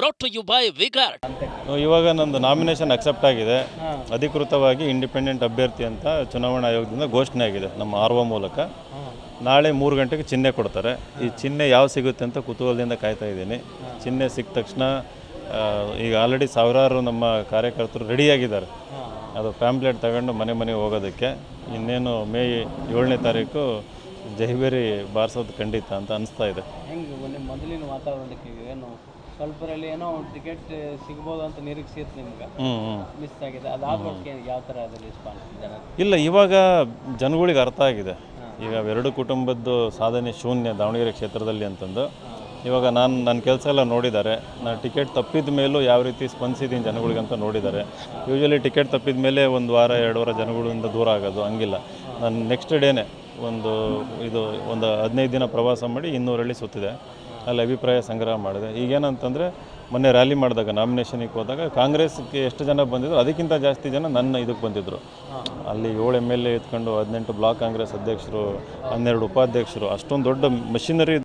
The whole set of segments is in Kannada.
brought you by Vigard. ಇವಾಗ ನಂದು ನಾಮಿನೇಷನ್ ಅಕ್ಸೆಪ್ಟ್ ಆಗಿದೆ. ಅಧಿಕೃತವಾಗಿ ಇಂಡಿಪೆಂಡೆಂಟ್ ಅಭ್ಯರ್ಥಿ ಅಂತ ಚುನಾವಣಾ ಆಯೋಗದಿಂದ ಘೋಷಣೆ ಆಗಿದೆ ನಮ್ಮ ಆರ್ವ ಮೂಲಕ. ನಾಳೆ ಮೂರು ಗಂಟೆಗೆ ಚಿಹ್ನೆ ಕೊಡ್ತಾರೆ. ಈ ಚಿಹ್ನೆ ಯಾವ ಸಿಗುತ್ತೆ ಅಂತ ಕುತೂಹಲದಿಂದ ಕಾಯ್ತಾ ಇದ್ದೀನಿ. ಚಿಹ್ನೆ ಸಿಕ್ಕ ತಕ್ಷಣ ಈಗ ಆಲ್ರೆಡಿ ಸಾವಿರಾರು ನಮ್ಮ ಕಾರ್ಯಕರ್ತರು ರೆಡಿಯಾಗಿದ್ದಾರೆ ಅದು ಪ್ಯಾಂಪ್ಲೆಟ್ ತಗೊಂಡು ಮನೆ ಮನೆಗೆ ಹೋಗೋದಕ್ಕೆ. ಇನ್ನೇನು ಮೇ ಏಳನೇ ತಾರೀಕು ಜೈಬೇರಿ ಬಾರಿಸೋದು ಖಂಡಿತ ಅಂತ ಅನಿಸ್ತಾ ಇದೆ. ಏನು ಸ್ವಲ್ಪರಲ್ಲಿ ಏನೋ ಟಿಕೆಟ್ ಸಿಗ್ಬೋದು ಅಂತ ನಿರೀಕ್ಷೆ ಇತ್ತು ನಿಮ್ಗೆ. ಹ್ಞೂ ಹ್ಞೂ ಮಿಸ್ ಆಗಿದೆ. ಅದಾದ್ಮೇಲೆ ಯಾವ ಥರ ಅದು ರೆಸ್ಪಾನ್ಸ್ ಜನ ಇಲ್ಲ ಇವಾಗ ಜನಗಳಿಗೆ ಅರ್ಥ ಆಗಿದೆ. ಈಗ ಎರಡು ಕುಟುಂಬದ್ದು ಸಾಧನೆ ಶೂನ್ಯ ದಾವಣಗೆರೆ ಕ್ಷೇತ್ರದಲ್ಲಿ ಅಂತಂದು. ಇವಾಗ ನಾನು ನನ್ನ ಕೆಲಸ ಎಲ್ಲ ನೋಡಿದ್ದಾರೆ. ನಾನು ಟಿಕೆಟ್ ತಪ್ಪಿದ ಮೇಲೂ ಯಾವ ರೀತಿ ಸ್ಪಂದಿಸಿದ್ದೀನಿ ಅಂತ ನೋಡಿದ್ದಾರೆ. ಯೂಶಲಿ ಟಿಕೆಟ್ ತಪ್ಪಿದ ಮೇಲೆ ಒಂದು ವಾರ ಎರಡು ವಾರ ಜನಗಳಿಂದ ದೂರ ಆಗೋದು ಹಂಗಿಲ್ಲ. ನಾನು ನೆಕ್ಸ್ಟ್ ಡೇನೆ ಒಂದು ಇದು ಒಂದು ಹದಿನೈದು ದಿನ ಪ್ರವಾಸ ಮಾಡಿ ಇನ್ನೂರಳ್ಳಿ ಸುತ್ತಿದೆ. ಅಲ್ಲಿ ಅಭಿಪ್ರಾಯ ಸಂಗ್ರಹ ಮಾಡಿದೆ. ಈಗೇನಂತಂದರೆ, ಮೊನ್ನೆ ರ್ಯಾಲಿ ಮಾಡಿದಾಗ ನಾಮಿನೇಷನಿಗೆ ಹೋದಾಗ ಕಾಂಗ್ರೆಸ್ಗೆ ಎಷ್ಟು ಜನ ಬಂದಿದ್ರು, ಅದಕ್ಕಿಂತ ಜಾಸ್ತಿ ಜನ ನನ್ನ ಇದಕ್ಕೆ ಬಂದಿದ್ದರು ಅಲ್ಲಿ ಏಳು ಎಂ ಎಲ್ ಎ ಎತ್ಕೊಂಡು ಹದಿನೆಂಟು ಬ್ಲಾಕ್ ಕಾಂಗ್ರೆಸ್ ಅಧ್ಯಕ್ಷರು, ಹನ್ನೆರಡು ಉಪಾಧ್ಯಕ್ಷರು, ಅಷ್ಟೊಂದು ದೊಡ್ಡ machinery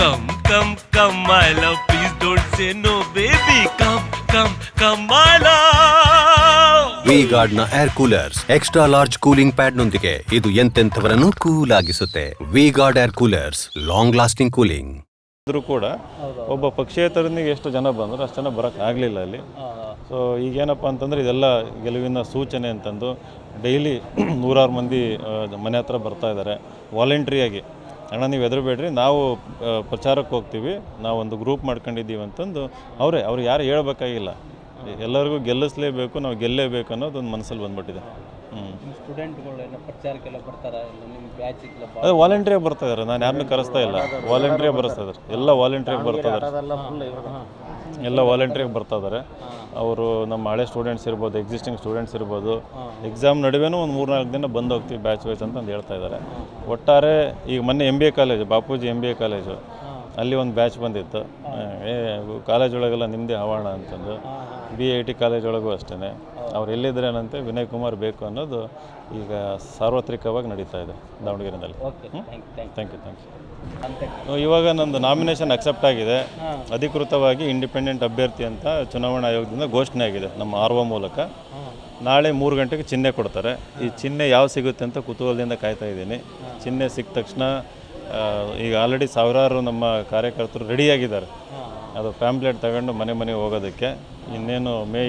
come come come my love don't say no baby come come come love. V ಗಾರ್ಡ್ನ air coolers extra large cooling pad ನೊಂದಿಗೆ ಇದು ಎಂತೆಂಥವರನ್ನು cool ಆಗಿಸುತ್ತೆ V guard air coolers long lasting cooling ಇದ್ರೂ ಕೂಡ ಒಬ್ಬ ಪಕ್ಷೇತರನಿಗೆ ಎಷ್ಟು ಜನ ಬಂದರು ಅಷ್ಟು ಜನ ಬರೋಕ್ಕೆ ಆಗಲಿಲ್ಲ ಅಲ್ಲಿ. ಸೊ ಈಗೇನಪ್ಪ ಅಂತಂದರೆ ಇದೆಲ್ಲ ಗೆಲುವಿನ ಸೂಚನೆ ಅಂತಂದು ಡೈಲಿ ನೂರಾರು ಮಂದಿ ಮನೆ ಹತ್ರ ಬರ್ತಾ ಇದ್ದಾರೆ ವಾಲಂಟ್ರಿಯಾಗಿ ಅಣ್ಣ, ನೀವು ಹೆದರಬೇಡ್ರಿ. ನಾವು ಪ್ರಚಾರಕ್ಕೆ ಹೋಗ್ತೀವಿ. ನಾವೊಂದು ಗ್ರೂಪ್ ಮಾಡ್ಕೊಂಡಿದ್ದೀವಿ ಅಂತಂದು ಅವರೇ, ಅವ್ರು ಯಾರು ಹೇಳ್ಬೇಕಾಗಿಲ್ಲ. ಎಲ್ಲರಿಗೂ ಗೆಲ್ಲಿಸ್ಲೇಬೇಕು ನಾವು ಗೆಲ್ಲೇಬೇಕು ಅನ್ನೋದು ಒಂದು ಮನಸ್ಸಲ್ಲಿ ಬಂದ್ಬಿಟ್ಟಿದೆ. ಹ್ಞೂ ನಿಮ್ಮ ಸ್ಟೂಡೆಂಟ್ಗಳು ಎಲ್ಲ ಪ್ರಚಾರಕ್ಕೆಲ್ಲ ಬರ್ತಾರ ನಿಮ್ಮ ಬ್ಯಾಚಿಗೆಲ್ಲ ಅದೇ ವಾಲಂಟ್ರಿಯಾಗಿ ಬರ್ತಾ ಇದಾರೆ ನಾನು ಯಾರನ್ನೂ ಕರೆಸ್ತಾ ಇಲ್ಲ. ವಾಲಂಟ್ರಿಯಾಗಿ ಬರ್ತಾ ಇದ್ದಾರೆ ಎಲ್ಲ ವಾಲಂಟ್ರಿಯಾಗಿ ಬರ್ತಾ ಇದ್ದಾರೆ ಎಲ್ಲ ವಾಲಂಟ್ರಿಯಾಗಿ ಬರ್ತಾ ಇದ್ದಾರೆ ಅವರು ನಮ್ಮ ಹಳೆ ಸ್ಟೂಡೆಂಟ್ಸ್ ಇರ್ಬೋದು ಎಕ್ಸಿಸ್ಟಿಂಗ್ ಸ್ಟೂಡೆಂಟ್ಸ್ ಇರ್ಬೋದು ಎಕ್ಸಾಮ್ ನಡುವೆನೂ ಒಂದು ಮೂರ್ನಾಲ್ಕು ದಿನ ಬಂದು ಹೋಗ್ತೀವಿ ಬ್ಯಾಚ್ ವೈಸ್ ಅಂತ ಅಂದು ಹೇಳ್ತಾ ಇದ್ದಾರೆ ಒಟ್ಟಾರೆ ಈಗ ಮೊನ್ನೆ M B A college Bapuji M B A college ಅಲ್ಲಿ ಒಂದು ಬ್ಯಾಚ್ ಬಂದಿತ್ತು. ಏ ಕಾಲೇಜ್ ಒಳಗೆಲ್ಲ ನಿಮ್ಮದೇ ಹವಾಣ ಅಂತಂದು. ಬಿ ಐ ಟಿ ಕಾಲೇಜ್ ಒಳಗೂ ಅಷ್ಟೇ ಅವ್ರು ಎಲ್ಲಿದ್ದರೇನಂತೆ ವಿನಯ್ ಕುಮಾರ್ ಬೇಕು ಅನ್ನೋದು ಈಗ ಸಾರ್ವತ್ರಿಕವಾಗಿ ನಡೀತಾ ಇದೆ ದಾವಣಗೆರೆಯಲ್ಲಿ ಥ್ಯಾಂಕ್ ಯು ಥ್ಯಾಂಕ್ ಯು ಇವಾಗ ನಂದು ನಾಮಿನೇಷನ್ ಅಕ್ಸೆಪ್ಟ್ ಆಗಿದೆ. ಅಧಿಕೃತವಾಗಿ ಇಂಡಿಪೆಂಡೆಂಟ್ ಅಭ್ಯರ್ಥಿ ಅಂತ ಚುನಾವಣಾ ಆಯೋಗದಿಂದ ಘೋಷಣೆ ಆಗಿದೆ ನಮ್ಮ ಆರ್ವ ಮೂಲಕ. ನಾಳೆ ಮೂರು ಗಂಟೆಗೆ ಚಿಹ್ನೆ ಕೊಡ್ತಾರೆ. ಈ ಚಿಹ್ನೆ ಯಾವ ಸಿಗುತ್ತೆ ಅಂತ ಕುತೂಹಲದಿಂದ ಕಾಯ್ತಾ ಇದ್ದೀನಿ. ಚಿಹ್ನೆ ಸಿಕ್ಕ ತಕ್ಷಣ ಈಗ ಆಲ್ರೆಡಿ ಸಾವಿರಾರು ನಮ್ಮ ಕಾರ್ಯಕರ್ತರು ರೆಡಿಯಾಗಿದ್ದಾರೆ. ಅದು ಪ್ಯಾಂಪ್ಲೆಟ್ ತಗೊಂಡು ಮನೆ ಮನೆಗೆ ಹೋಗೋದಕ್ಕೆ. ಇನ್ನೇನು ಮೇ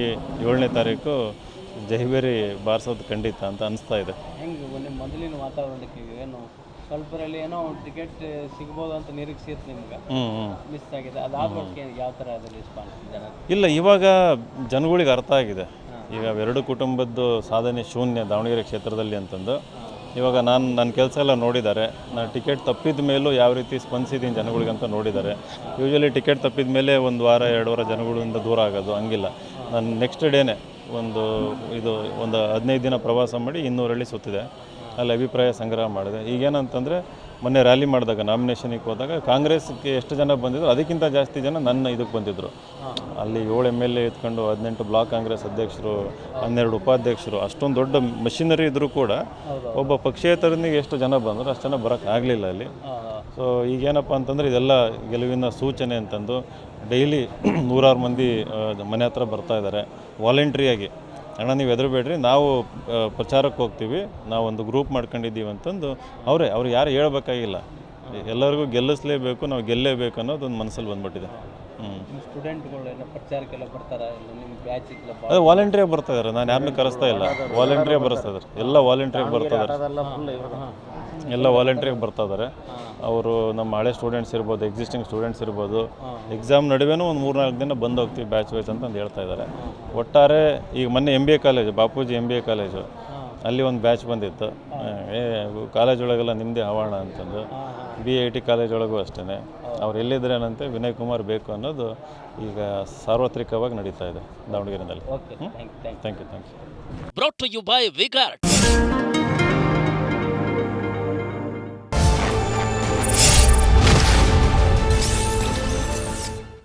ಏಳನೇ ತಾರೀಕು ಜೈಬೇರಿ ಬಾರಿಸೋದು ಖಂಡಿತ ಅಂತ ಅನಿಸ್ತಾ ಇದೆ. ಹೆಂಗೆ ಮೊದಲಿನ ವಾತಾವರಣಕ್ಕೆ ಏನು ಸ್ವಲ್ಪರಲ್ಲಿ ಏನೋ ಟಿಕೆಟ್ ಸಿಗ್ಬೋದು ಅಂತ ನಿಮ್ಗೆ? ಮಿಸ್ ಆಗಿದೆ. ಅದಾದ ಯಾವ ಥರ ರೆಸ್ಪಾನ್ಸ್ ಇಲ್ಲ ಇವಾಗ ಜನಗಳಿಗೆ ಅರ್ಥ ಆಗಿದೆ. ಈಗ ಎರಡು ಕುಟುಂಬದ್ದು ಸಾಧನೆ ಶೂನ್ಯ ದಾವಣಗೆರೆ ಕ್ಷೇತ್ರದಲ್ಲಿ ಅಂತಂದು. ಇವಾಗ ನಾನು ನನ್ನ ಕೆಲಸ ಎಲ್ಲ ನೋಡಿದ್ದಾರೆ. ನಾನು ಟಿಕೆಟ್ ತಪ್ಪಿದ ಮೇಲೂ ಯಾವ ರೀತಿ ಸ್ಪಂದಿಸಿದ್ದೀನಿ ಜನಗಳಿಗಂತ ನೋಡಿದ್ದಾರೆ. ಯೂಶ್ವಲಿ ಟಿಕೆಟ್ ತಪ್ಪಿದ ಮೇಲೆ ಒಂದು ವಾರ ಎರಡು ವಾರ ಜನಗಳಿಂದ ದೂರ ಆಗೋದು ಹಂಗಿಲ್ಲ. ನಾನು ನೆಕ್ಸ್ಟ್ ಡೇನೆ ಒಂದು ಇದು, ಒಂದು ಹದಿನೈದು ದಿನ ಪ್ರವಾಸ ಮಾಡಿ ಇನ್ನೂರಳ್ಳಿ ಸುತ್ತಿದೆ. ಅಲ್ಲಿ ಅಭಿಪ್ರಾಯ ಸಂಗ್ರಹ ಮಾಡಿದೆ. ಈಗೇನಂತಂದರೆ ಮೊನ್ನೆ ರ್ಯಾಲಿ ಮಾಡಿದಾಗ ನಾಮಿನೇಷನಿಗೆ ಹೋದಾಗ ಕಾಂಗ್ರೆಸ್ಗೆ ಎಷ್ಟು ಜನ ಬಂದಿದ್ರು ಅದಕ್ಕಿಂತ ಜಾಸ್ತಿ ಜನ ನನ್ನ ಇದಕ್ಕೆ ಬಂದಿದ್ದರು ಅಲ್ಲಿ ಏಳು ಎಂ ಎಲ್ ಎ ಎತ್ಕೊಂಡು ಹದಿನೆಂಟು ಬ್ಲಾಕ್ ಕಾಂಗ್ರೆಸ್ ಅಧ್ಯಕ್ಷರು ಹನ್ನೆರಡು ಉಪಾಧ್ಯಕ್ಷರು ಅಷ್ಟೊಂದು ದೊಡ್ಡ ಮಷಿನರಿ ಇದ್ದರೂ ಕೂಡ ಒಬ್ಬ ಪಕ್ಷೇತರನಿಗೆ ಎಷ್ಟು ಜನ ಬಂದರು ಅಷ್ಟು ಜನ ಬರೋಕ್ಕಾಗಲಿಲ್ಲ ಅಲ್ಲಿ. ಸೊ ಈಗೇನಪ್ಪ ಅಂತಂದರೆ ಇದೆಲ್ಲ ಗೆಲುವಿನ ಸೂಚನೆ ಅಂತಂದು ಡೈಲಿ ನೂರಾರು ಮಂದಿ ಮನೆ ಹತ್ರ ಬರ್ತಾ ಇದ್ದಾರೆ ವಾಲಂಟ್ರಿಯಾಗಿ ಅಣ್ಣ, ನೀವು ಎದುರುಬೇಡ್ರಿ ನಾವು ಪ್ರಚಾರಕ್ಕೆ ಹೋಗ್ತೀವಿ. ನಾವೊಂದು ಗ್ರೂಪ್ ಮಾಡ್ಕೊಂಡಿದ್ದೀವಿ ಅಂತಂದು ಅವರೇ, ಅವ್ರು ಯಾರು ಹೇಳ್ಬೇಕಾಗಿಲ್ಲ. ಎಲ್ಲರಿಗೂ ಗೆಲ್ಲಿಸ್ಲೇಬೇಕು, ನಾವು ಗೆಲ್ಲೇಬೇಕು ಅನ್ನೋದು ಒಂದು ಮನಸ್ಸಲ್ಲಿ ಬಂದ್ಬಿಟ್ಟಿದೆ. ಹ್ಞೂ ನಿಮ್ಮ ಸ್ಟೂಡೆಂಟ್ಗಳು ಎಲ್ಲ ಪ್ರಚಾರಕ್ಕೆಲ್ಲ ಬರ್ತಾರ? ನಿಮ್ಮ ಬ್ಯಾಚಿಗೆಲ್ಲ ಅದೇ ವಾಲಂಟ್ರಿಯಾಗಿ ಬರ್ತಾ ಇದ್ದಾರೆ ನಾನು ಯಾರನ್ನೂ ಕರೆಸ್ತಾ ಇಲ್ಲ. ವಾಲಂಟಿಯರ್ ಬರ್ತಾ ಇದಾರೆ. ಎಲ್ಲ ವಾಲಂಟಿಯರ್ ಬರ್ತಾ ಇದ್ದಾರೆ ಎಲ್ಲ ವಾಲಂಟಿಯರ್ ಬರ್ತಾ ಇದ್ದಾರೆ ಅವರು ನಮ್ಮ ಹಳೆ ಸ್ಟೂಡೆಂಟ್ಸ್ ಇರ್ಬೋದು ಎಕ್ಸಿಸ್ಟಿಂಗ್ ಸ್ಟೂಡೆಂಟ್ಸ್ ಇರ್ಬೋದು ಎಕ್ಸಾಮ್ ನಡುವೆನೂ ಒಂದು ಮೂರ್ನಾಲ್ಕು ದಿನ ಬಂದು ಹೋಗ್ತೀವಿ ಬ್ಯಾಚ್ ವೈಸ್ ಅಂತ ಅಂದು ಹೇಳ್ತಾ ಇದ್ದಾರೆ ಒಟ್ಟಾರೆ ಈಗ ಮೊನ್ನೆ M B A college Bapuji M B A college ಅಲ್ಲಿ ಒಂದು ಬ್ಯಾಚ್ ಬಂದಿತ್ತು. ಏ ಕಾಲೇಜ್ ಒಳಗೆಲ್ಲ ನಿಮ್ಮದೇ ಹವಾಣ ಅಂತಂದು. ಬಿ ಐ ಟಿ ಕಾಲೇಜ್ ಒಳಗೂ ಅಷ್ಟೇ ಅವ್ರು ಎಲ್ಲಿದ್ದರೇನಂತೆ ವಿನಯ್ ಕುಮಾರ್ ಬೇಕು ಅನ್ನೋದು ಈಗ ಸಾರ್ವತ್ರಿಕವಾಗಿ ನಡೀತಾ ಇದೆ ದಾವಣಗೆರೆಯಲ್ಲಿ okay thank thank thank you thank you bye to you by Vigard.